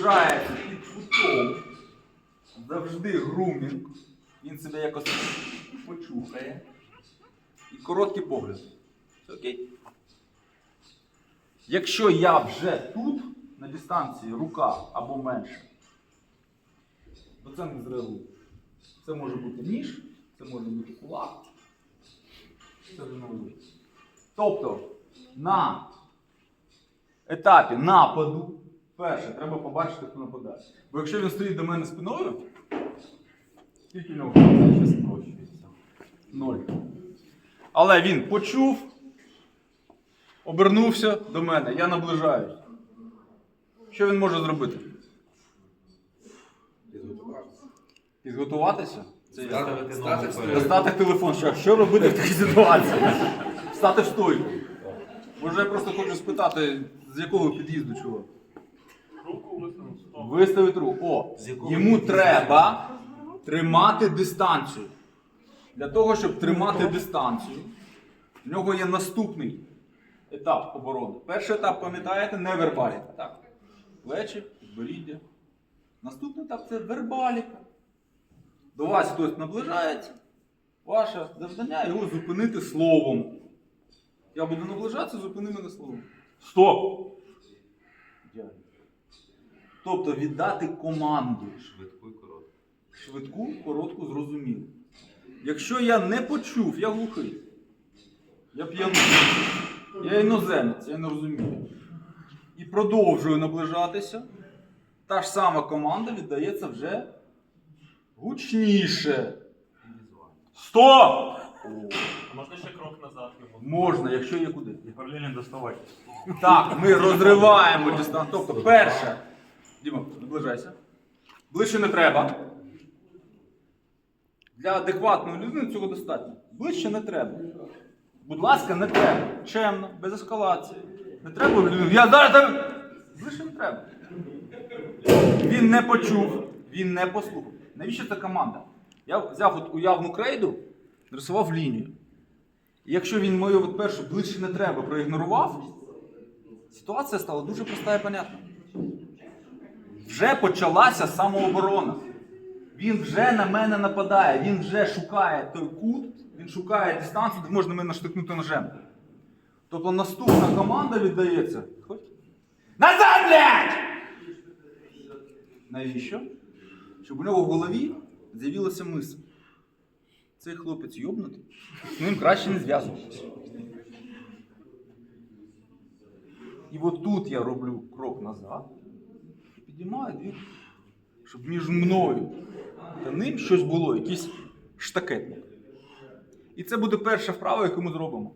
наближається під кутом. Завжди грумінг. Він себе якось почухає. І короткий погляд. Окей? Якщо я вже тут, на дистанції рука або менше, то це не зреагує. Це може бути ніж, це може бути кулак. Це не важливо. Тобто на етапі нападу, перше, треба побачити, хто нападає. Бо якщо він стоїть до мене спиною, скільки в нього ще спрощується? Ноль. Але він почув, обернувся до мене, я наближаюсь. Що він може зробити? Підготуватися? Це я. Ставити ногу вперед. Достати телефон. Що, що робити в такій ситуації? Встати в стойку. Може, я просто хочу спитати, з якого під'їзду чого? Виставити руку. О, йому треба тримати дистанцію. Для того, щоб тримати дистанцію, в нього є наступний етап оборони. Перший етап, пам'ятаєте, не вербаліка. Так? Плечі, підборіддя. Наступний етап це вербаліка. До вас хтось наближається. Ваше завдання його зупинити словом. Я буду наближатися, зупини мене словом. Стоп! Ідеально. Тобто віддати команду Швидку і коротку. швидку, коротку, зрозумілу. Якщо я не почув, я глухий. Я п'яний. Я іноземець, я не розумію. І продовжую наближатися. Та ж сама команда віддається вже гучніше. Стоп! А можна ще крок назад? Можна, якщо є куди. І паралельно доставати. Так, ми розриваємо дистанцію. Тобто, перше. Діма, наближайся. Ближче не треба. Для адекватної людини цього достатньо. Ближче не треба. Будь ласка, не треба. Чемно, без ескалації. Не треба людину. Я зараз. там- Ближче не треба. Він не почув, він не послухав. Навіщо це команда? Я взяв от уявну крейду, нарисував лінію. І якщо він мою першу ближче не треба проігнорував, ситуація стала дуже проста і понятна. Вже почалася самооборона. Він вже на мене нападає, він вже шукає той кут, він шукає дистанцію, де можна мене наштикнути ножем. Тобто наступна команда віддається. Назад, блядь! Навіщо? Щоб у нього в голові з'явилася мисль. Цей хлопець йобнутий, з ним краще не зв'язуватися. І от тут я роблю крок назад і він, щоб між мною та ним щось було, якийсь штакетник. І це буде перша вправа, яку ми зробимо.